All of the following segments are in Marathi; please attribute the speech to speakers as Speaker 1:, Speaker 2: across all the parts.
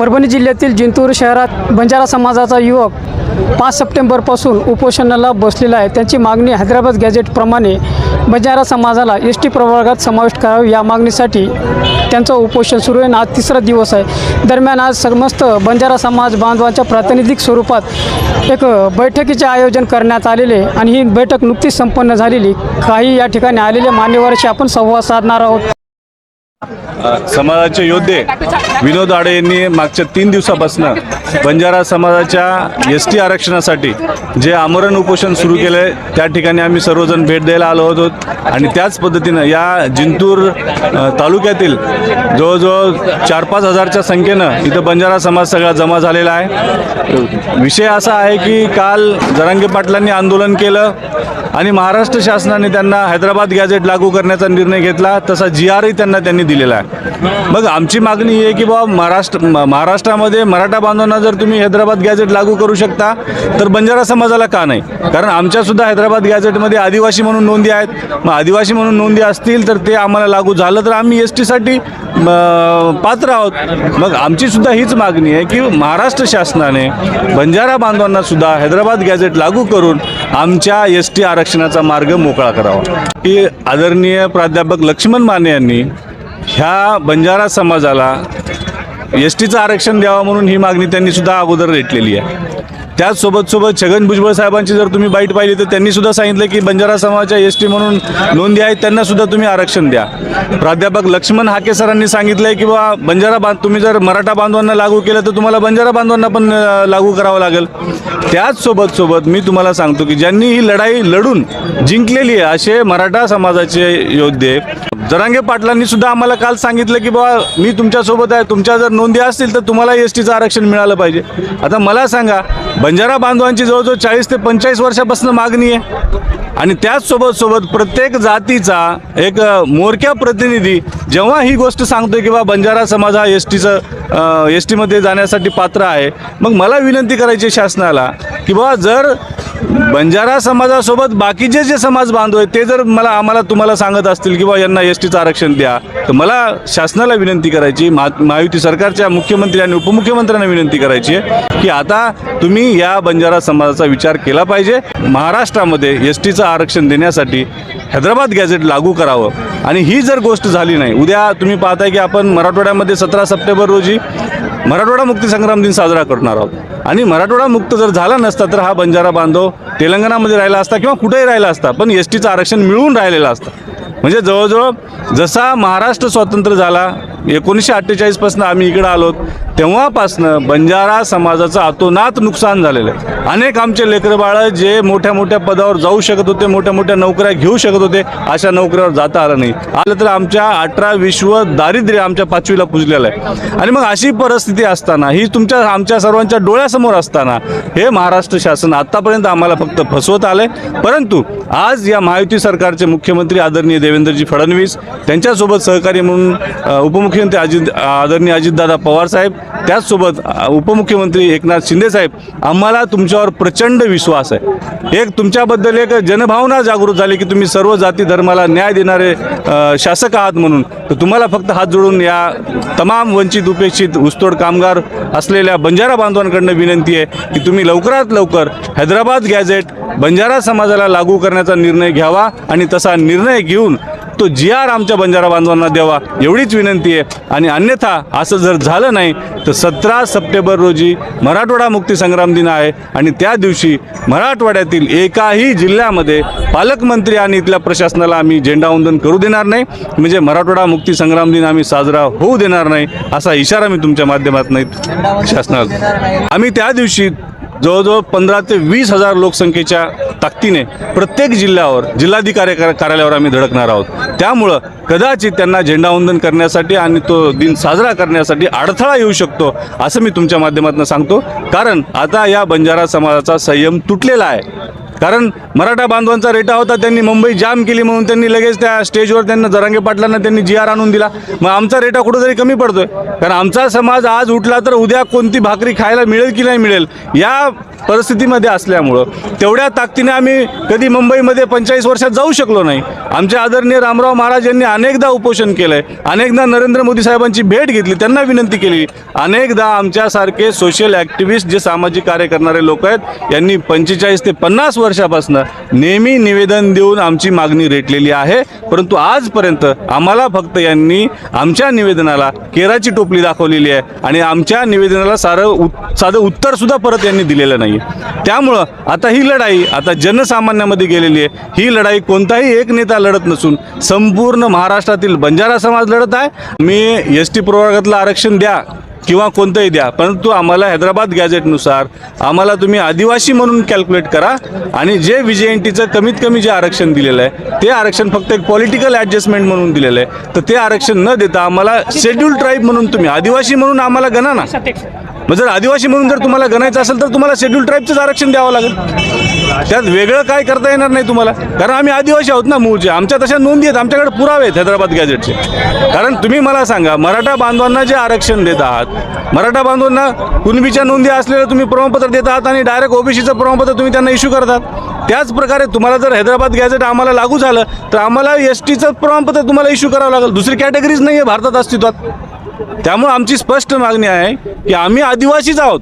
Speaker 1: परभणी जिल्ह्यातील जिंतूर शहरात बंजारा समाजाचा युवक पाच सप्टेंबरपासून उपोषणाला बसलेला आहे. त्यांची मागणी हैदराबाद गॅझेटप्रमाणे बंजारा समाजाला एस टी प्रवर्गात समाविष्ट करावे. या मागणीसाठी त्यांचं उपोषण सुरू आहे आज तिसरा दिवस आहे. दरम्यान आज समस्त बंजारा समाज बांधवांच्या प्रातिनिधिक स्वरूपात एक बैठकीचे आयोजन करण्यात आलेले आणि ही बैठक नुकतीच संपन्न झालेली. काही या ठिकाणी आलेल्या मान्यवरांशी आपण संवाद साधणार आहोत.
Speaker 2: समाजाचे योद्धे विनोद आडे यांनी मागच्या तीन दिवसापासून बंजारा समाजाच्या एस टी आरक्षणासाठी जे आमरण उपोषण सुरू केलं आहे त्या ठिकाणी आम्ही सर्वजण भेट द्यायला आलो होतो. आणि त्याच पद्धतीनं या जिंतूर तालुक्यातील जवळजवळ चार पाच हजारच्या संख्येनं इथं बंजारा समाज सगळा जमा झालेला आहे. विषय असा आहे की काल जरांगे पाटलांनी आंदोलन केलं आणि महाराष्ट्र शासनाने त्यांना हैदराबाद गॅझेट लागू करण्याचा निर्णय घेतला तसा जी आरही त्यांना त्यांनी दिलेला आहे. मग आमची मागणी ही आहे की बाबा महाराष्ट्र म- महाराष्ट्रामध्ये मराठा बांधवांना जर तुम्ही हैदराबाद गॅझेट लागू करू शकता तर बंजारा समाजाला का नाही? कारण आमच्यासुद्धा हैदराबाद गॅझेटमध्ये आदिवासी म्हणून नोंदी आहेत. मग आदिवासी म्हणून नोंदी असतील तर ते आम्हाला लागू झालं तर आम्ही एस टीसाठी पात्र आहोत. मग आमचीसुद्धा हीच मागणी आहे की महाराष्ट्र शासनाने बंजारा बांधवांनासुद्धा हैदराबाद गॅझेट लागू करून आमच्या एस टी आरक्षणाचा मार्ग मोकळा करावा. की आदरणीय प्राध्यापक लक्ष्मण माने यांनी ह्या बंजारा समाजाला एस टीचं आरक्षण द्यावं म्हणून ही मागणी त्यांनी सुद्धा अगोदर रेटलेली आहे. त्याचसोबत सोबत छगन भुजबळ साहेबांची जर तुम्ही बाईट पाहिली तर त्यांनी सुद्धा सांगितलं की बंजारा समाजाच्या एस टी म्हणून नोंदी आहेत त्यांना सुद्धा तुम्ही आरक्षण द्या. प्राध्यापक लक्ष्मण हाके सरांनी सांगितलंय की बा बंजारा बांध तुम्ही जर मराठा बांधवांना लागू केलं तर तुम्हाला बंजारा बांधवांना पण लागू करावं लागेल. त्याच सोबत सोबत मी तुम्हाला सांगतो की ज्यांनी ही लढाई लढून जिंकलेली आहे असे मराठा समाजाचे योद्धे जरांगे पाटलांनी सुद्धा आम्हाला काल सांगितलं की बाबा मी तुमच्यासोबत आहे. तुमच्या जर नोंदी असतील तर तुम्हाला एस टीचं आरक्षण मिळालं पाहिजे. आता मला सांगा बंजारा बांधवांची जवळजवळ चाळीस ते पंचेचाळीस वर्षापासून मागणी आहे. आणि त्याचसोबत सोबत प्रत्येक जातीचा एक मोरक्या प्रतिनिधी जेव्हा ही गोष्ट सांगतो की बा बंजारा समाज हा एस टीचं एस टीमध्ये जाण्यासाठी पात्र आहे. मग मला विनंती करायची आहे शासनाला की बाबा जर बंजारा समाजासोबत बाकीचे जे समाज बांधव आहेत ते जर मला आम्हाला तुम्हाला सांगत असतील की बा यांना एस टीचं आरक्षण द्या तर मला शासनाला विनंती करायची महा महायुती सरकारच्या मुख्यमंत्री आणि उपमुख्यमंत्र्यांना विनंती करायची आहे की आता तुम्ही या बंजारा समाजाचा विचार केला पाहिजे. महाराष्ट्रामध्ये एस टीचं आरक्षण देण्यासाठी हैदराबाद गॅझेट लागू करावं. आणि ही जर गोष्ट झाली नाही उद्या तुम्ही पाहताय की आपण मराठवाड्यामध्ये सतरा सप्टेंबर रोजी मराठवाडा मुक्ती संग्राम दिन साजरा करणार आहोत. आणि मराठवाडा मुक्त जर झाला नसता तर हा बंजारा बांधव तेलंगणामध्ये राहिला असता किंवा कुठेही राहिला असता पण एस टीचं आरक्षण मिळून राहिलेलं असतं. म्हणजे जवळजवळ जसा महाराष्ट्र स्वतंत्र झाला एकोणीसशे अठ्ठेचाळीसपासून आम्ही इकडं आलो. तेव्हापासनं बंजारा समाजाचं अतोनात नुकसान झालेलं आहे. अनेक आमचे लेकरं बाळं जे मोठ्या मोठ्या पदावर जाऊ शकत होते मोठ्या मोठ्या नोकऱ्या घेऊ शकत होते अशा नोकऱ्यावर जाता आलं नाही. आलं तर आमच्या अठरा विश्व दारिद्र्य आमच्या पाचवीला पुजलेलं आहे. आणि मग अशी परिस्थिती असताना ही तुमच्या आमच्या सर्वांच्या डोळ्यासमोर असताना हे महाराष्ट्र शासन आत्तापर्यंत आम्हाला फक्त फसवत आलंय. परंतु आज या महायुती सरकारचे मुख्यमंत्री आदरणीय देवेंद्रजी फडणवीस त्यांच्यासोबत सहकारी म्हणून उपमुख्य उपमुख्यमंत्री अजित आदरणीय अजितदादा पवार साहेब त्याचसोबत उपमुख्यमंत्री एकनाथ शिंदेसाहेब आम्हाला तुमच्यावर प्रचंड विश्वास आहे. एक तुमच्याबद्दल एक जनभावना जागृत झाली की तुम्ही सर्व जाती धर्माला न्याय देणारे शासक आहात म्हणून. तर तुम्हाला फक्त हात जोडून या तमाम वंचित उपेक्षित ऊसतोड कामगार असलेल्या बंजारा बांधवांकडनं विनंती आहे की तुम्ही लवकरात लवकर हैदराबाद गॅझेट बंजारा समाजाला लागू करण्याचा निर्णय घ्यावा आणि तसा निर्णय घेऊन तो जी आर आमच्या बंजारा बांधवांना द्यावा एवढीच विनंती आहे. आणि अन्यथा असं जर झालं नाही तर सतरा सप्टेंबर रोजी मराठवाडा मुक्तीसंग्राम दिन आहे. आणि त्या दिवशी मराठवाड्यातील एकाही जिल्ह्यामध्ये पालकमंत्री आणि इथल्या प्रशासनाला आम्ही झेंडावंदन करू देणार नाही. म्हणजे मराठवाडा मुक्तीसंग्राम दिन आम्ही साजरा होऊ देणार नाही असा इशारा मी तुमच्या माध्यमातून शासनाला आम्ही त्या दिवशी जवळजवळ पंधरा ते वीस हजार लोकसंख्येच्या ताकदीने प्रत्येक जिल्ह्यावर जिल्हाधिकारी कार्यालयावर आम्ही धडकणार आहोत. त्यामुळं कदाचित त्यांना झेंडावंदन करण्यासाठी आणि तो दिन साजरा करण्यासाठी अडथळा येऊ शकतो असं मी तुमच्या माध्यमातून सांगतो. कारण आता या बंजारा समाजाचा संयम तुटलेला आहे. कारण मराठा बांधवांचा रेटा होता त्यांनी मुंबई जाम केली म्हणून त्यांनी लगेच त्या स्टेजवर त्यांना जरांगे पाटलांना त्यांनी जी आर आणून दिला. मग आमचा रेटा कुठंतरी कमी पडतोय. कारण आमचा समाज आज उठला तर उद्या कोणती भाकरी खायला मिळेल की नाही मिळेल या परिस्थितीमध्ये असल्यामुळं तेवढ्या ताकदीने आम्ही कधी मुंबईमध्ये पंचेचाळीस वर्षात जाऊ शकलो नाही. आमचे आदरणीय रामराव महाराज यांनी अनेकदा उपोषण केलं आहे अनेकदा नरेंद्र मोदी साहेबांची भेट घेतली त्यांना विनंती केली. अनेकदा आमच्यासारखे सोशल ॲक्टिव्हिस्ट जे सामाजिक कार्य करणारे लोक आहेत यांनी पंचेचाळीस ते पन्नास वर्ष वर्षापासून नेहमी निवेदन देऊन आमची मागणी रेटलेली आहे. परंतु आजपर्यंत आम्हाला फक्त यांनी आमच्या निवेदनाला केराची टोपली दाखवलेली आहे आणि आमच्या निवेदनाला सारं उत साधं उत्तरसुद्धा परत यांनी दिलेलं नाही त्यामुळं आता ही लढाई आता जनसामान्यामध्ये गेलेली आहे. ही लढाई कोणताही एक नेता लढत नसून संपूर्ण महाराष्ट्रातील बंजारा समाज लढत आहे. मी एस टी प्रवर्गातलं आरक्षण द्या. किंवा कोणतंही द्या परंतु आम्हाला हैदराबाद गॅजेटनुसार आम्हाला तुम्ही आदिवासी म्हणून कॅल्क्युलेट करा आणि जे व्ही जे एन टीचं कमीत कमी जे आरक्षण दिलेलं आहे ते आरक्षण फक्त एक पॉलिटिकल ॲडजस्टमेंट म्हणून दिलेलं आहे. तर ते आरक्षण न देता आम्हाला शेड्यूल ट्राईब म्हणून तुम्ही आदिवासी म्हणून आम्हाला गणा ना. मग जर आदिवासी म्हणून जर तुम्हाला गणायचं असेल तर तुम्हाला शेड्यूल ट्राईबचंच आरक्षण द्यावं लागेल. त्यात वेगळं काय करता येणार नाही तुम्हाला. कारण आम्ही आदिवासी आहोत ना मूळचे. आमच्या तशा नोंदी आहेत. आमच्याकडे पुरावे आहेत हैदराबाद गॅजेटचे कारण तुम्ही मला सांगा मराठा बांधवांना जे आरक्षण देत आहात मराठा बांधवांना कुणबीच्या नोंदी असलेलं तुम्ही प्रमाणपत्र देत आहात आणि डायरेक्ट ओबीसीचं प्रमाणपत्र तुम्ही त्यांना इश्यू करतात. त्याच प्रकारे तुम्हाला जर हैदराबाद गॅजेट आम्हाला लागू झालं तर आम्हाला एस टीचं प्रमाणपत्र तुम्हाला इश्यू करावं लागेल. दुसरी कॅटेगरीज नाही आहे भारतात अस्तित्वात. त्यामुळे आमची स्पष्ट मागणी आहे की आम्ही आदिवासीच आहोत.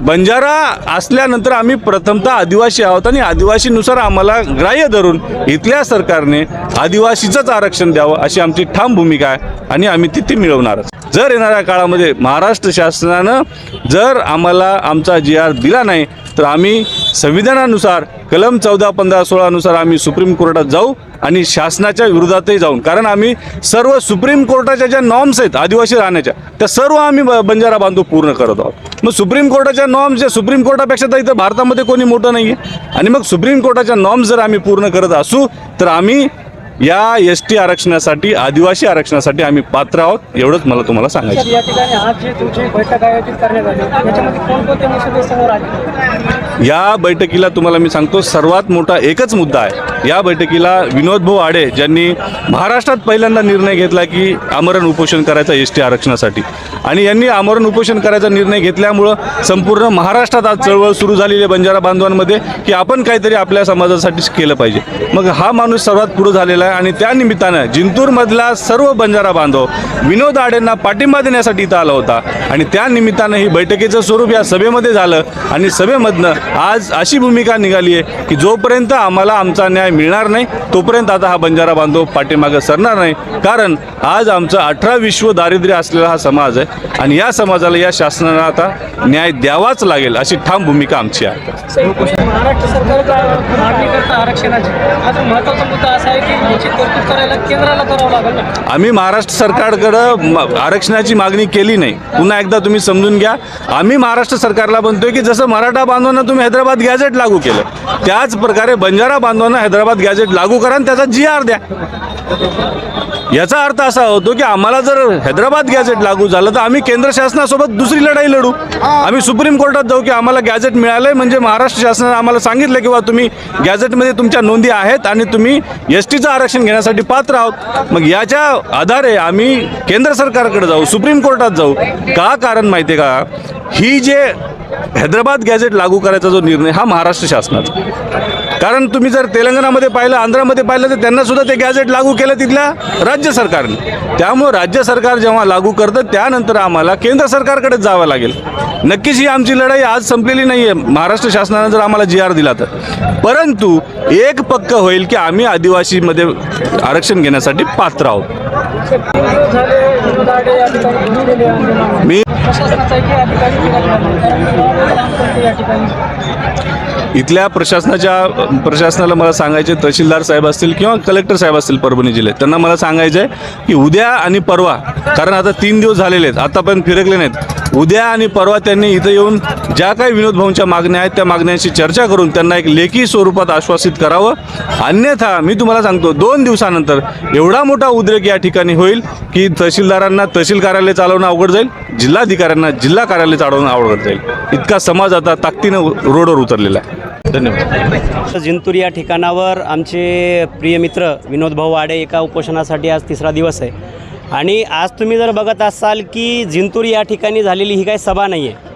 Speaker 2: बंजारा असल्यानंतर आम्ही प्रथमतः आदिवासी आहोत आणि आदिवासीनुसार आम्हाला ग्राह्य धरून इथल्या सरकारने आदिवासीचंच आरक्षण द्यावं अशी आमची ठाम भूमिका आहे. आणि आम्ही तिथे मिळवणार मिळवणारच. जर येणाऱ्या काळामध्ये महाराष्ट्र शासनानं जर आम्हाला आमचा जी आर दिला नाही तर आम्ही संविधानानुसार कलम चौदा पंधरा सोळानुसार आम्ही सुप्रीम कोर्टात जाऊ आणि शासनाच्या विरोधातही जाऊन कारण आम्ही सर्व सुप्रीम कोर्टाच्या ज्या नॉर्म्स आहेत आदिवासी राहण्याच्या त्या सर्व आम्ही ब- बंजारा बांधव पूर्ण करत आहोत. मग सुप्रीम कोर्टाच्या नॉर्म्स जे सुप्रीम कोर्टापेक्षा तर इथं भारतामध्ये कोणी मोठं नाही आहे आणि मग सुप्रीम कोर्टाच्या नॉर्म्स जर आम्ही पूर्ण करत असू तर आम्ही या एस टी आरक्षणासाठी आदिवासी आरक्षणासाठी आम्ही पात्र आहोत एवढंच मला तुम्हाला सांगायचं.
Speaker 1: या ठिकाणी आज जी तुमची बैठक आयोजित करण्यात आली याच्यामध्ये कोणकोणते मुद्दे समोर आले?
Speaker 2: या बैठकीला तुम्हाला मी सांगतो सर्वात मोठा एकच मुद्दा आहे. या बैठकीला विनोद भाऊ आडे ज्यांनी महाराष्ट्रात पहिल्यांदा निर्णय घेतला की आमरण उपोषण करायचा एस टी आरक्षणासाठी. आणि यांनी आमरण उपोषण करायचा निर्णय घेतल्यामुळं संपूर्ण महाराष्ट्रात आज चळवळ सुरू झालेली आहे बंजारा बांधवांमध्ये की आपण काहीतरी आपल्या समाजासाठी केलं पाहिजे. मग हा माणूस सर्वात पुढे झालेला आहे आणि त्या निमित्तानं जिंतूरमधला सर्व बंजारा बांधव विनोद आडेंना पाठिंबा देण्यासाठी इथं आला होता. आणि त्या निमित्तानं ही बैठकीचं स्वरूप या सभेमध्ये झालं आणि सभेमधनं आज अशी भूमिका निघाली आहे की जोपर्यंत आम्हाला आमचा न्याय मिळणार नाही तोपर्यंत आता हा बंजारा बांधव पाठीमागं सरणार नाही. कारण आज आमचा अठरा विश्व दारिद्र्य असलेला हा समाज आहे आणि या समाजाला या शासनाला आता न्याय द्यावाच लागेल अशी ठाम भूमिका आमची आहे.
Speaker 1: महाराष्ट्र सरकारचा मागणी करता आरक्षणाची? माझा महत्त्वाचा मुद्दा असा आहे की याची तरतूद करायला केंद्राला करावं लागेल ना?
Speaker 2: आम्ही महाराष्ट्र सरकारकडं आरक्षणाची मागणी केली नाही. पुन्हा एकदा तुम्ही समजून घ्या. आम्ही महाराष्ट्र सरकारला म्हणतोय की जसं मराठा बांधवांना तुम्ही हैदराबाद गॅजेट लागू केलं त्याच प्रकारे बंजारा बांधवांना हैदराबाद गॅजेट लागू करा आणि त्याचा जी आर द्या. याचा अर्थ असा होतो की आम्हाला जर हैदराबाद गॅजेट लागू झालं तर आम्ही केंद्र शासनासोबत दुसरी लढाई लढू. आम्ही सुप्रीम कोर्टात जाऊ की आम्हाला गॅजेट मिळालंय. म्हणजे महाराष्ट्र शासनाने आम्हाला सांगितलं किंवा तुम्ही गॅजेटमध्ये तुमच्या नोंदी आहेत आणि तुम्ही एस टीचं आरक्षण घेण्यासाठी पात्र आहोत. मग याच्या आधारे आम्ही केंद्र सरकारकडे जाऊ सुप्रीम कोर्टात जाऊ. का कारण माहिती आहे का? ही जे हैदराबाद गॅजेट लागू करायचा जो निर्णय हा महाराष्ट्र शासनाचा. कारण तुम्ही जर तेलंगणामध्ये पाहिलं आंध्रामध्ये पाहिलं तर त्यांनासुद्धा ते गॅजेट लागू केलं तिथल्या राज्य सरकारने. त्यामुळं राज्य सरकार जेव्हा लागू करतं त्यानंतर आम्हाला केंद्र सरकारकडेच जावं लागेल. नक्कीच ही आमची लढाई आज संपलेली नाही आहे महाराष्ट्र शासनानं जर आम्हाला जी आर दिला तर. परंतु एक पक्क होईल की आम्ही आदिवासीमध्ये आरक्षण घेण्यासाठी पात्र आहोत. मी इथल्या प्रशासनाच्या प्रशासनाला मला सांगायचे तहसीलदार साहेब असतील किंवा कलेक्टर साहेब असतील परभणी जिल्ह्यात त्यांना मला सांगायचं आहे की उद्या आणि परवा कारण आता तीन दिवस झालेले आहेत आतापर्यंत फिरकले नाहीत. उद्या आणि परवा त्यांनी इथं येऊन ज्या काही विनोद भाऊंच्या मागण्या आहेत त्या मागण्यांशी चर्चा करून त्यांना एक लेखी स्वरूपात आश्वासित करावं. अन्यथा मी तुम्हाला सांगतो दोन दिवसानंतर एवढा मोठा उद्रेक या ठिकाणी होईल की तहसीलदारांना तहसील कार्यालय चालवणं अवघड जाईल जिल्हाधिकाऱ्यांना जिल्हा कार्यालय चालवणं अवघड जाईल. इतका समाज आता ताकदीनं रोडवर उतरलेला आहे. धन्यवाद.
Speaker 3: जिंतूर या ठिकाणावर आमचे प्रिय मित्र विनोद भाऊ वाडे एका उपोषणासाठी आज तिसरा दिवस आहे. आणि आज तुम्ही जर बघत असाल की जिंतूर या ठिकाणी झालेली ही काही सभा नाही आहे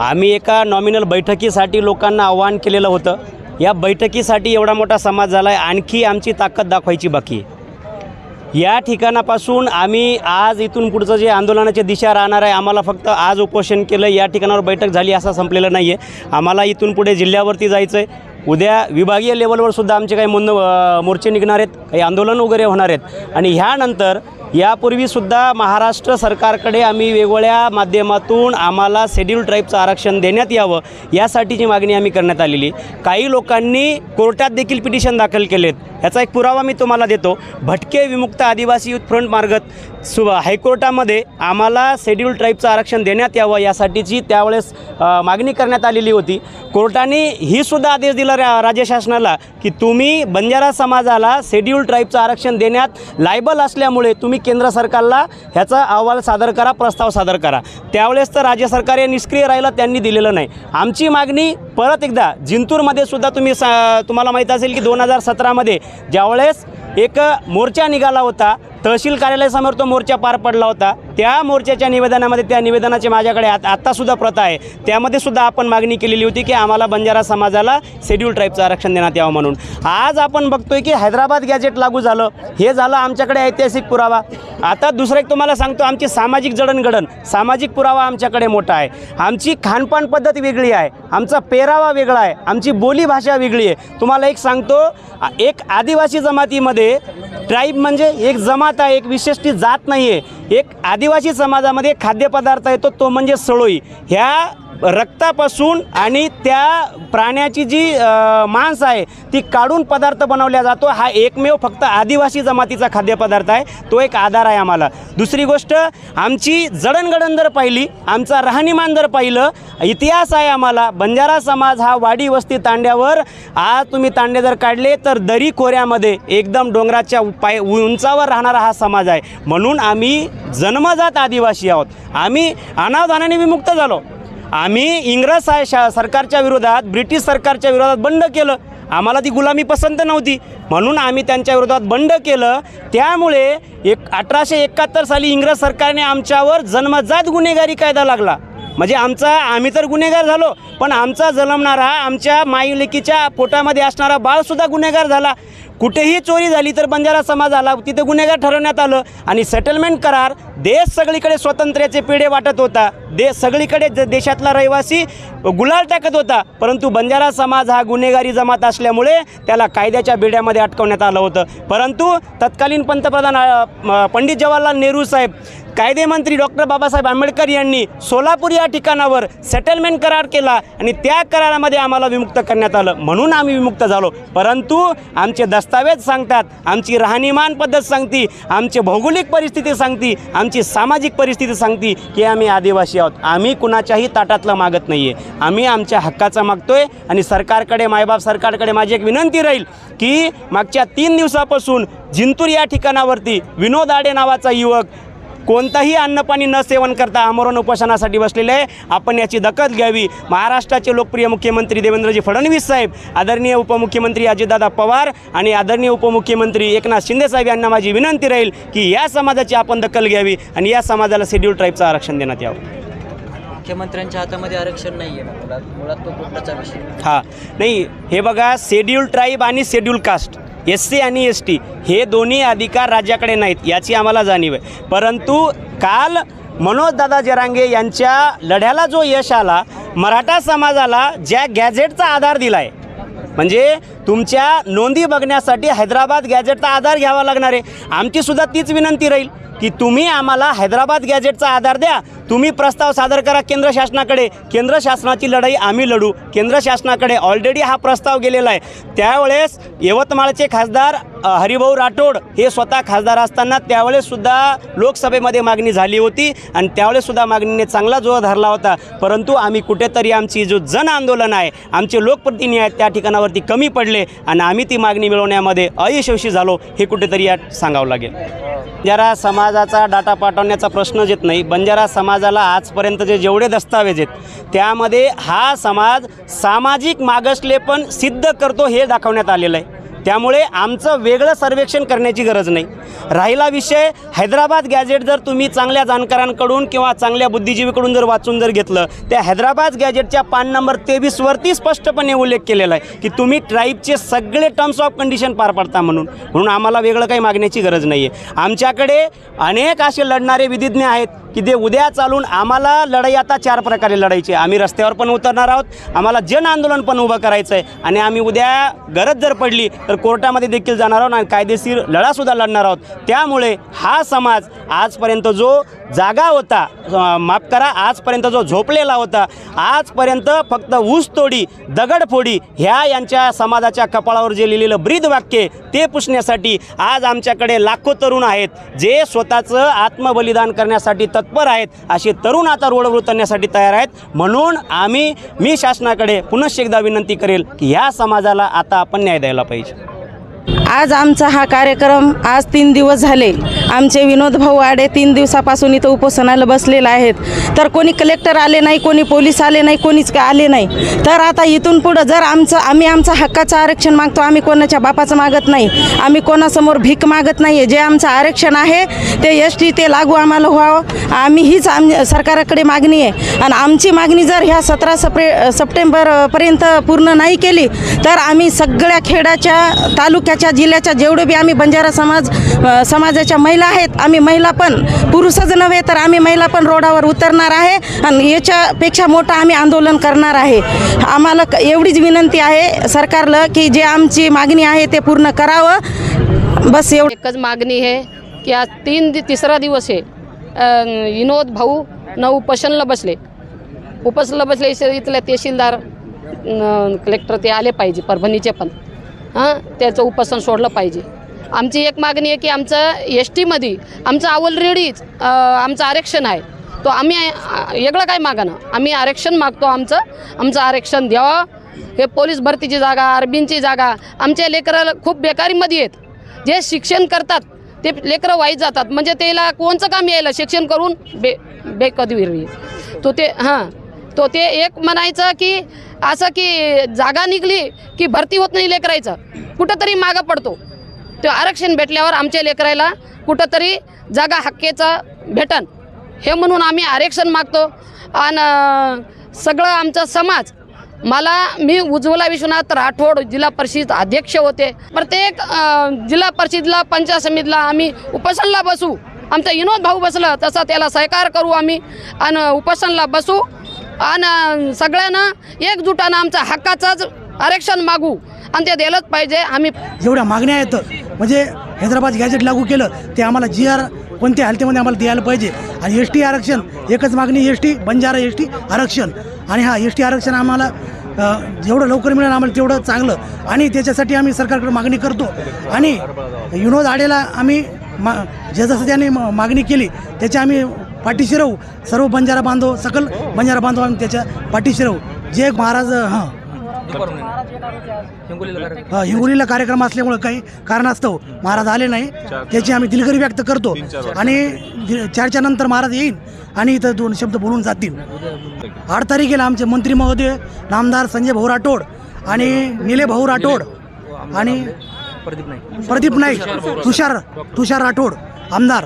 Speaker 3: आम्ही एका नॉमिनल बैठकीसाठी लोकांना आव्हान केलेलं होतं. या बैठकीसाठी एवढा मोठा समाज झाला आहे आणखी आमची ताकद दाखवायची बाकी आहे. या ठिकाणापासून आम्ही आज इथून पुढचं जे आंदोलनाची दिशा राहणार आहे आम्हाला फक्त आज उपोषण केलं या ठिकाणावर बैठक झाली असं संपलेलं नाही आहे आम्हाला इथून पुढे जिल्ह्यावरती जायचं आहे उद्या विभागीय लेवलवर सुद्धा आमचे काही मुन मोर्चे निघणार आहेत काही आंदोलन वगैरे होणार आहेत. आणि ह्यानंतर यापूर्वीसुद्धा महाराष्ट्र सरकारकडे आम्ही वेगवेगळ्या माध्यमातून आम्हाला शेड्यूल ट्राईबचं आरक्षण देण्यात यावं यासाठीची मागणी आम्ही करण्यात आलेली. काही लोकांनी कोर्टात देखील पिटिशन दाखल केलेत. याचा एक पुरावा मी तुम्हाला देतो. भटके विमुक्त आदिवासी युथ फ्रंट मार्गत सु हायकोर्टामध्ये आम्हाला शेड्यूल ट्राईबचं आरक्षण देण्यात यावं यासाठीची त्यावेळेस मागणी करण्यात आलेली होती. कोर्टाने ही सुद्धा आदेश दिला रा राज्य शासनाला की तुम्ही बंजारा समाजाला शेड्यूल ट्राईबचं आरक्षण देण्यात लायबल असल्यामुळे तुम्ही केंद्र सरकारला ह्याचा अहवाल सादर करा प्रस्ताव सादर करा. त्यावेळेस तर राज्य सरकार हे निष्क्रिय राहिलं त्यांनी दिलेलं नाही. आमची मागणी परत एकदा जिंतूरमध्ये सुद्धा तुम्ही सा तुम्हाला माहीत असेल की दोन हजार सतरामध्ये ज्यावेळेस एक मोर्चा निघाला होता. तहसील कार्यालयासमोर तो मोर्चा पार पडला होता. त्या मोर्चाच्या निवेदनामध्ये त्या निवेदनाची माझ्याकडे आत आत्तासुद्धा प्रथा आहे. त्यामध्ये सुद्धा आपण मागणी केलेली होती की आम्हाला बंजारा समाजाला शेड्यूल ट्राईबचं आरक्षण देण्यात यावं म्हणून. आज आपण बघतोय की हैदराबाद गॅजेट लागू झालं. हे झालं आमच्याकडे ऐतिहासिक पुरावा. आता दुसरं एक तुम्हाला सांगतो आमची सामाजिक जडणघडण सामाजिक पुरावा आमच्याकडे मोठा आहे. आमची खानपान पद्धत वेगळी आहे. आमचा पेरावा वेगळा आहे. आमची बोलीभाषा वेगळी आहे. तुम्हाला एक सांगतो एक आदिवासी जमातीमध्ये ट्राईब म्हणजे एक जमात आहे एक विशिष्ट जात नाही आहे एक आदिवासी समाजामध्ये खाद्यपदार्थ येतो तो म्हणजे सळोई. ह्या रक्तापासून आणि त्या प्राण्याची जी मांस आहे ती काढून पदार्थ बनवला जातो. हा एकमेव फक्त आदिवासी जमातीचा खाद्यपदार्थ आहे. तो एक आधार आहे आम्हाला. दुसरी गोष्ट आमची जडणघडण जर पाहिली आमचा राहणीमान जर पाहिलं इतिहास आहे आम्हाला. बंजारा समाज हा वाडी वस्ती तांड्यावर आज तुम्ही तांडे जर काढले तर दरी खोऱ्यामध्ये एकदम डोंगराच्या पाय उंचावर राहणारा हा समाज आहे. म्हणून आम्ही जन्मजात आदिवासी आहोत. आम्ही अनावधानाने विमुक्त झालो. आम्ही इंग्रज सा शा सरकारच्या विरोधात ब्रिटिश सरकारच्या विरोधात बंड केलं. आम्हाला ती गुलामी पसंत नव्हती. म्हणून आम्ही त्यांच्या विरोधात बंड केलं. त्यामुळे एक अठराशे एकाहत्तर साली इंग्रज सरकारने आमच्यावर जन्मजात गुन्हेगारी कायदा लागला. म्हणजे आमचा आम्ही तर गुन्हेगार झालो पण आमचा जन्मणारा आमच्या माईलेकीच्या पोटामध्ये असणारा बाळसुद्धा गुन्हेगार झाला. कुठेही चोरी झाली तर बंजारा समाज आला तिथे गुन्हेगार ठरवण्यात आलं आणि सेटलमेंट करार देश सगळीकडे स्वातंत्र्याचे पिढे वाटत होता. देश सगळीकडे ज- देशातला रहिवासी गुलाल टाकत होता. परंतु बंजारा समाज हा गुन्हेगारी जमात असल्यामुळे त्याला कायद्याच्या बिड्यामध्ये अटकवण्यात आलं होतं. परंतु तत्कालीन पंतप्रधान पंडित जवाहरलाल नेहरू साहेब कायदेमंत्री डॉक्टर बाबासाहेब आंबेडकर यांनी सोलापूर या ठिकाणावर सेटलमेंट करार केला आणि त्या करारामध्ये आम्हाला विमुक्त करण्यात आलं. म्हणून आम्ही विमुक्त झालो. परंतु आमचे दस्त दस्तावेज सांगतात आमची राहणीमान पद्धत सांगती आमची भौगोलिक परिस्थिती सांगती आमची सामाजिक परिस्थिती सांगती की आम्ही आदिवासी आहोत. आम्ही कुणाच्याही ताटातलं मागत नाही आहे आम्ही आमच्या हक्काचा मागतो आहे आणि सरकारकडे मायबाप सरकारकडे माझी एक विनंती राहील की मागच्या तीन दिवसापासून जिंतूर या ठिकाणावरती विनोद आडे नावाचा युवक कोणताही अन्नपाणी न सेवन करता आमरण उपोषणासाठी बसलेले आहे. आपण याची दखल घ्यावी. महाराष्ट्राचे लोकप्रिय मुख्यमंत्री देवेंद्रजी फडणवीस साहेब आदरणीय उपमुख्यमंत्री अजितदादा पवार आणि आदरणीय उपमुख्यमंत्री एकनाथ शिंदे साहेब यांना माझी विनंती राहील की या समाजाची आपण दखल घ्यावी आणि या समाजाला शेड्यूल ट्राईबचं आरक्षण देण्यात यावं.
Speaker 4: मुख्यमंत्र्यांच्या हातामध्ये आरक्षण नाही आहे मुळात? मुळात तो कुठलाचा विषय
Speaker 3: हां. नाही हे बघा शेड्यूल ट्राईब आणि शेड्यूल कास्ट एस सी आणि एस टी हे दोन्ही अधिकार राज्याकडे नाहीत याची आम्हाला जाणीव आहे. परंतु काल मनोजदादा जरांगे यांच्या लढ्याला जो यश आला मराठा समाजाला ज्या गॅझेटचा आधार दिला आहे म्हणजे तुमच्या नोंदी बघण्यासाठी हैदराबाद गॅजेटचा आधार घ्यावा लागणार आहे. आमचीसुद्धा तीच विनंती राहील की तुम्ही आम्हाला हैदराबाद गॅजेटचा आधार द्या. तुम्ही प्रस्ताव सादर करा केंद्र शासनाकडे. केंद्र शासनाची लढाई आम्ही लढू. केंद्र शासनाकडे ऑलरेडी हा प्रस्ताव गेलेला आहे. त्यावेळेस यवतमाळचे खासदार हरिभाऊ राठोड हे स्वतः खासदार असताना त्यावेळेससुद्धा लोकसभेमध्ये मागणी झाली होती आणि त्यावेळेससुद्धा मागणीने चांगला जोर धरला होता. परंतु आम्ही कुठेतरी आमची जो जन आंदोलन आहे आमचे लोकप्रतिनिधी आहेत त्या ठिकाणावरती कमी पडले आणि आम्ही ती मागणी मिळवण्यामध्ये अयशस्वी झालो हे कुठेतरी यात सांगावं लागेल. बंजारा समाजाचा डाटा पाठवण्याचा प्रश्नच येत नाही. बंजारा समाजाला आजपर्यंत जे जेवढे दस्तावेज आहेत त्यामध्ये हा समाज सामाजिक मागसले पण सिद्ध करतो हे दाखवण्यात आलेलं आहे. त्यामुळे आमचं वेगळं सर्वेक्षण करण्याची गरज नाही. राहिला विषय हैदराबाद गॅजेट जर तुम्ही चांगल्या जाणकारांकडून किंवा चांगल्या बुद्धिजीवीकडून जर वाचून जर घेतलं त्या हैदराबाद गॅजेटच्या पान नंबर तेवीसवरती स्पष्टपणे उल्लेख केलेला आहे की तुम्ही ट्राईबचे सगळे टर्म्स ऑफ कंडिशन पार पाडता म्हणून. म्हणून आम्हाला वेगळं काही मागण्याची गरज नाही आहे आमच्याकडे अनेक असे लढणारे विधिज्ञ आहेत की ते उद्या चालून आम्हाला लढाई आता चार प्रकारे लढायची आम्ही रस्त्यावर पण उतरणार आहोत आम्हाला जन आंदोलन पण उभं करायचं आहे आणि आम्ही उद्या गरज जर पडली तर कोर्टामध्ये देखील जाणार आहोत आणि कायदेशीर लढासुद्धा लढणार आहोत. त्यामुळे हा समाज आजपर्यंत जो जागा होता माफ करा आजपर्यंत जो झोपलेला होता आजपर्यंत फक्त ऊसतोडी दगडफोडी ह्या यांच्या समाजाच्या कपाळावर जे लिहिलेलं ब्रीद वाक्य ते पुसण्यासाठी आज आमच्याकडे लाखो तरुण आहेत जे स्वतःचं आत्मबलिदान करण्यासाठी तत्पर आहेत. असे तरुण आता रोडवर उतरण्यासाठी तयार आहेत. म्हणून आम्ही मी शासनाकडे पुनश्च एकदा विनंती करेल की ह्या समाजाला आता आपण न्याय द्यायला पाहिजे.
Speaker 5: आज आमचा हा कार्यक्रम आज तीन दिवस झाले. आमचे विनोद भाऊ आडे तीन दिवसापासून इथं उपोषणाला बसलेले आहेत. तर कोणी कलेक्टर आले नाही कोणी पोलीस आले नाही कोणीच का आले नाही. तर आता इथून पुढं जर आमचं आम्ही आमचं हक्काचं आरक्षण मागतो आम्ही कोणाच्या बापाचं मागत नाही. आम्ही कोणासमोर भीक मागत नाही. आहे जे आमचं आरक्षण आहे ते एस टी ते लागू आम्हाला व्हावं. आम्ही हीच आम सरकाराकडे मागणी आहे. आणि आमची मागणी जर ह्या सतरा सप्रे सप्टेंबरपर्यंत पूर्ण नाही केली तर आम्ही सगळ्या खेडाच्या तालुक्याच्या जिल्ह्याच्या जेवढे बी आम्ही बंजारा समाज समाजाच्या महिला आहेत आम्ही महिला पण पुरुषच नव्हे तर आम्ही महिला पण रोडावर उतरणार आहे आणि याच्यापेक्षा मोठं आम्ही आंदोलन करणार आहे. आम्हाला क- एवढीच विनंती आहे सरकारला की जे आमची मागणी आहे ते पूर्ण करावं. बस एवढं
Speaker 6: एकच मागणी आहे की आज तीन दि तिसरा दिवस आहे विनोद भाऊ न उपोषणला बसले. उपोषणला बसले इथले तहसीलदार कलेक्टर ते आले पाहिजे परभणीचे पण. हां त्याचं उपोषण सोडलं पाहिजे. आमची एक मागणी आहे की आमचं एस टीमध्ये आमचं ऑलरेडीच आमचं आरक्षण आहे. तो आम्ही वेगळं काय मागणं आम्ही आरक्षण मागतो आमचं आमचं आरक्षण द्यावं. हे पोलीस भरतीची जागा आर्मीची जागा आमच्या लेकरं खूप बेकारीमध्ये आहेत. जे शिक्षण करतात ते लेकरं वाईट जातात. म्हणजे त्याला कोणचं काम यायला? शिक्षण करून बे बेकदवीर. तो ते हां. तो ते एक म्हणायचं की असं की जागा निघली की भरती होत नाही लेकरायचं. कुठंतरी मागं पडतो. ते आरक्षण भेटल्यावर आमच्या लेकरायला कुठंतरी जागा हक्केचं भेटन. हे म्हणून आम्ही आरक्षण मागतो. आणि सगळं आमचा समाज मला मी उज्ज्वला विश्वनाथ राठोड जिल्हा परिषद अध्यक्ष होते. प्रत्येक जिल्हा परिषदला पंचायत समितीला आम्ही उपोषणला बसू. आमचा विनोद भाऊ बसलं तसा त्याला सहकार करू आम्ही. आणि उपोषणला बसू. आणि सगळ्यांना एकजुटानं आमचा हक्काचंच आरक्षण मागू. आणि ते दिलंच पाहिजे. आम्ही
Speaker 7: जेवढ्या मागण्या आहेत. म्हणजे हैदराबाद गॅजेट लागू केलं ते आम्हाला जी आर कोणत्या हालतीमध्ये आम्हाला द्यायला पाहिजे. आणि एस टी आरक्षण एकच मागणी S T Banjara S T आरक्षण. आणि हा एस टी आरक्षण आम्हाला जेवढं लवकर मिळेल आम्हाला तेवढं चांगलं. आणि त्याच्यासाठी आम्ही सरकारकडे मागणी करतो. आणि विनोद आडेला आम्ही मा जे जसं त्याने मागणी केली त्याची आम्ही पाठीशी राहू. सर्व बंजारा बांधव सकल बंजारा बांधव आम्ही त्याच्या पाठीशी राहू. जे महाराज हां. हा, हिंगोलीला कार्यक्रम असल्यामुळे काही कारणास्तव महाराज आले नाही. त्याची आम्ही दिलगिरी व्यक्त करतो. आणि चारच्या नंतर महाराज येईल आणि इथं दोन शब्द बोलून जातील. आठ तारखेला आमचे मंत्री महोदय नामदार संजय भाऊ राठोड आणि निले भाऊ राठोड आणि प्रदीप नाईक. तुषार तुषार राठोड आमदार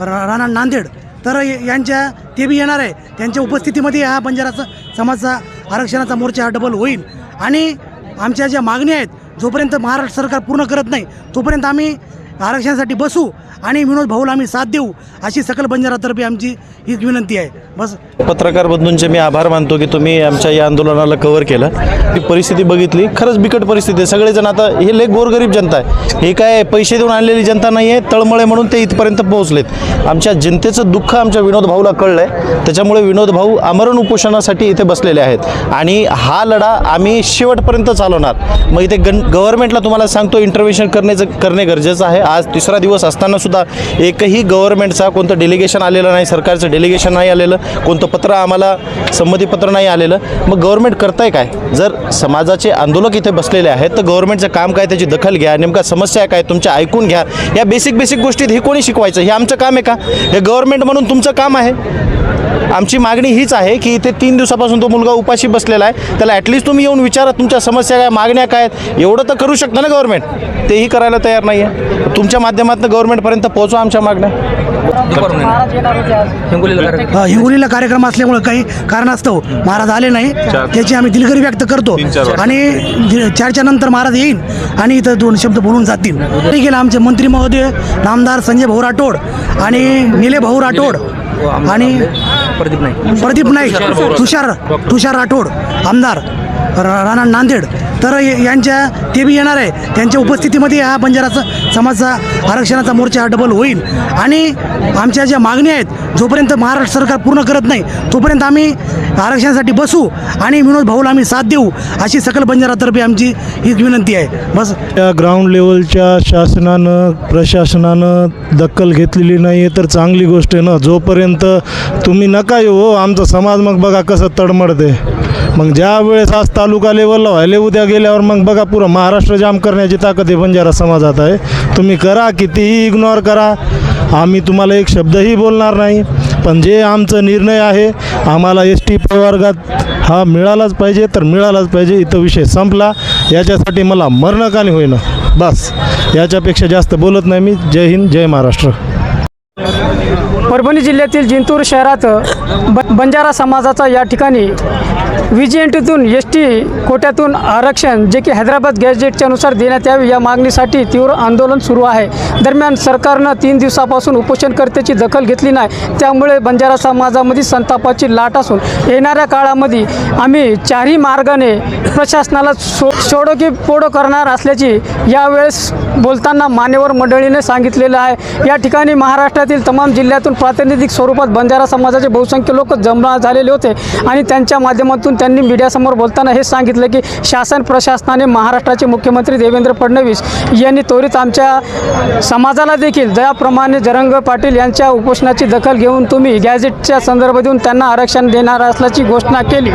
Speaker 7: र- राणा नांदेड. तर यांच्या ते बी येणार आहे. त्यांच्या उपस्थितीमध्ये हा बंजाराचा समाजचा आरक्षणाचा मोर्चा हा डबल होईल. आणि आमच्या ज्या मागण्या आहेत जोपर्यंत महाराष्ट्र सरकार पूर्ण करत नाही तोपर्यंत आम्ही आरक्षणासाठी बसू आणि विनोद भाऊला आम्ही साथ देऊ अशी सकल बंजारातर्फे आमची हीच विनंती आहे. बस.
Speaker 8: पत्रकार बंधूंचे मी आभार मानतो की तुम्ही आमच्या या आंदोलनाला कव्हर केलं. ही परिस्थिती बघितली. खरंच बिकट परिस्थिती आहे. सगळेजण आता हे लय गोरगरीब जनता आहे. हे काय पैसे देऊन आणलेली जनता नाही आहे तळमळे म्हणून ते इथपर्यंत पोहोचलेत. आमच्या जनतेचं दुःख आमच्या विनोद भाऊला कळलं आहे त्याच्यामुळे विनोद भाऊ आमरण उपोषणासाठी इथे बसलेले आहेत. आणि हा लढा आम्ही शेवटपर्यंत चालवणार. मग इथे गन गव्हर्नमेंटला तुम्हाला सांगतो इंटरव्हेन्शन करण्याचं करणे गरजेचं आहे. आज तिसरा दिवस असताना सुद्धा एकही गव्हर्नमेंटचा कोणतं डेलिगेशन आलेलं नाही सरकारचं डेलिगेशन नाही आलेलं कोणतं पत्र आम्हाला संमतीपत्र नाही आलेलं. मग गव्हर्नमेंट करताय काय? जर समाजाचे आंदोलक इथे बसलेले आहेत तर गव्हर्नमेंटचं काम काय? त्याची दखल घ्या नेमका समस्या काय? तुमच्या ऐकून घ्या. या बेसिक बेसिक गोष्टीत हे कोणी शिकवायचं? हे आमचं काम आहे का? हे गव्हर्नमेंट म्हणून तुमचं काम आहे. आमची मागणी हीच आहे की इथे तीन दिवसापासून तो मुलगा उपाशी बसलेला आहे. त्याला ॲटलिस्ट तुम्ही येऊन विचारा तुमच्या समस्या काय मागण्या काय आहेत. एवढं तर करू शकता ना गव्हर्नमेंट तेही करायला तयार नाही आहे तुमच्या माध्यमातून गव्हर्नमेंटपर्यंत पोहोचवा आमच्या मागण्या?
Speaker 7: हा, हिंगोलीला कार्यक्रम असल्यामुळे काही कारणास्तव महाराज आले नाही. त्याची आम्ही दिलगिरी व्यक्त करतो. आणि दि- चारच्या नंतर महाराज येईल आणि इथं दोन शब्द बोलून जातील. तरी गेलं आमचे मंत्री महोदय नामदार संजय भाऊ राठोड आणि निले भाऊ राठोड आणि
Speaker 4: प्रदीप नाही
Speaker 7: प्रदीप नाईक तुषार तुषार राठोड आमदार रा- राणा नांदेड. तर यांच्या ते बी येणार आहे. त्यांच्या उपस्थितीमध्ये हा बंजाराचा समाजचा आरक्षणाचा मोर्चा हा डबल होईल. आणि आमच्या ज्या मागण्या आहेत जोपर्यंत महाराष्ट्र सरकार पूर्ण करत नाही तोपर्यंत आम्ही आरक्षणासाठी बसू आणि विनोद भाऊला आम्ही साथ देऊ अशी सकल बंजारातर्फे आमची ही विनंती आहे. बस.
Speaker 9: त्या ग्राउंड लेवलच्या शासनानं प्रशासनानं दखल घेतलेली नाही आहे तर चांगली गोष्ट आहे ना. जोपर्यंत तुम्ही नका येऊ हो, आमचा समाज मग बघा कसं तडमडते मग ज्या वेळेस आज तालुका लेवलला व्हायले उद्या गेल्यावर मग बघा पुरं महाराष्ट्र जाम करण्याची ताकद आहे बंजारा समाजात आहे. तुम्ही करा कितीही इग्नोर करा. आम्ही तुम्हाला एक शब्दही बोलणार नाही. पण जे आमचं निर्णय आहे आम्हाला एस टी प्रवर्गात हा मिळालाच पाहिजे. तर मिळालाच पाहिजे. इथं विषय संपला. याच्यासाठी मला मरणकाली होईना. बस. याच्यापेक्षा जास्त बोलत नाही मी. जय हिंद जय महाराष्ट्र.
Speaker 1: परभणी जिल्ह्यातील जिंतूर शहरात ब बंजारा समाजाचा या ठिकाणी व्हीजीएनटीतून एस टी कोट्यातून आरक्षण जे की हैदराबाद गॅजेटच्या नुसार देण्यात यावे या मागणीसाठी तीव्र आंदोलन सुरू आहे. दरम्यान सरकारनं तीन दिवसापासून उपोषणकर्त्याची दखल घेतली नाही. त्यामुळे बंजारा समाजामध्ये संतापाची लाट असून येणाऱ्या काळामध्ये आम्ही चारही मार्गाने प्रशासनाला सो सोडो की पोडो करणार असल्याची यावेळेस बोलताना मान्यवर मंडळीने सांगितलेलं आहे. या ठिकाणी महाराष्ट्रातील तमाम जिल्ह्यातून प्रातिनिधिक स्वरूपात बंजारा समाजाचे बहुसंख्य लोक जमा झालेले होते आणि त्यांच्या माध्यमातून त्यांनी मीडियासमोर बोलताना हे सांगितलं की शासन प्रशासनाने महाराष्ट्राचे मुख्यमंत्री देवेंद्र फडणवीस यांनी त्वरित आमच्या समाजाला देखील ज्याप्रमाणे जरंग पाटील यांच्या उपोषणाची दखल घेऊन तुम्ही गॅजेटच्या संदर्भ देऊन त्यांना आरक्षण देणार असल्याची घोषणा केली.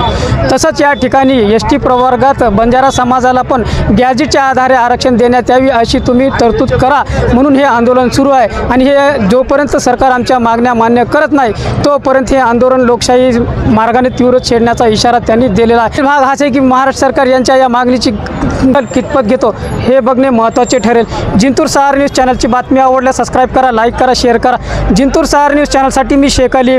Speaker 1: तसंच या ठिकाणी एस टी प्रवर्गात बंजारा समाजाला पण गॅजेटच्या आधारे आरक्षण देण्यात यावी अशी तुम्ही तरतूद करा म्हणून हे आंदोलन सुरू आहे. आणि हे जोपर्यंत सरकार आमच्या मागण्या मान्य करत नाही तोपर्यंत हे आंदोलन लोकशाही मार्गाने तीव्र छेडण्याचा इशारा त्यांनी दिलेला आहे. भाग हाच आहे की महाराष्ट्र सरकार यांच्या या मागणीची कितपत घेतो हे बघणे महत्त्वाचे ठरेल. जिंतूर सहार न्यूज चॅनलची बातमी आवडल्यास सबस्क्राईब करा लाईक करा शेअर करा. जिंतूर सहार न्यूज चॅनलसाठी मी शेख अली